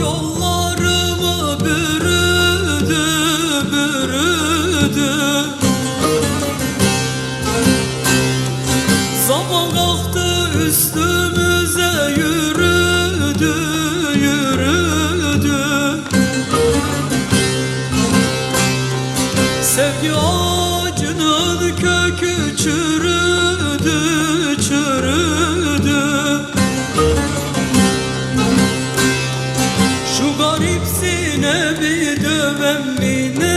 Yollarımı bürüdü, bürüdü üstümüze yürüdü, yürüdü. Sevgi ağacının kökü çürüdü, çürüdü. Şu garip sinemi dövem mi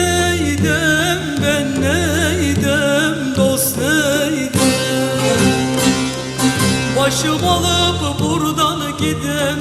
Başım alıp buradan gidem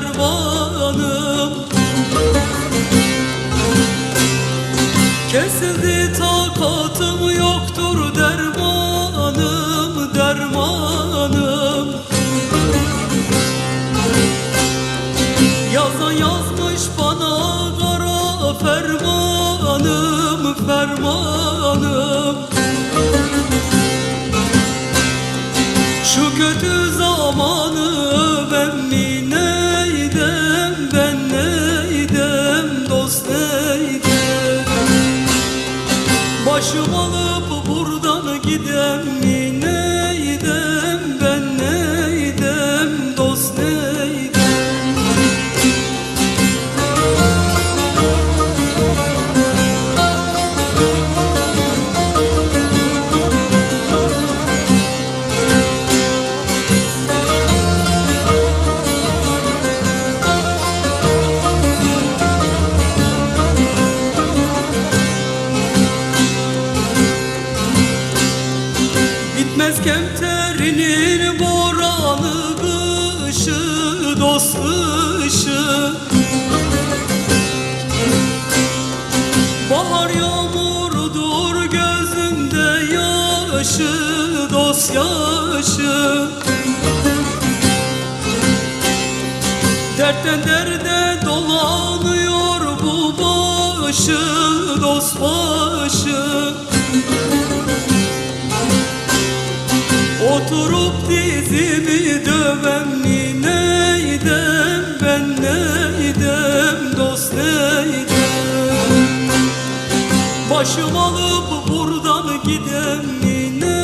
kervanım Kesildi takatım yoktur dermanım dermanım. Yazan yazmış bana kara fermanım fermanım. Şu kötü zamanı Bitmez kemterinin boranı kışı dost kışı Bahar yağmurudur gözünde yaşı dost yaşı Dertten derde dolanıyor bu başı dost başı Başım alıp buradan giden?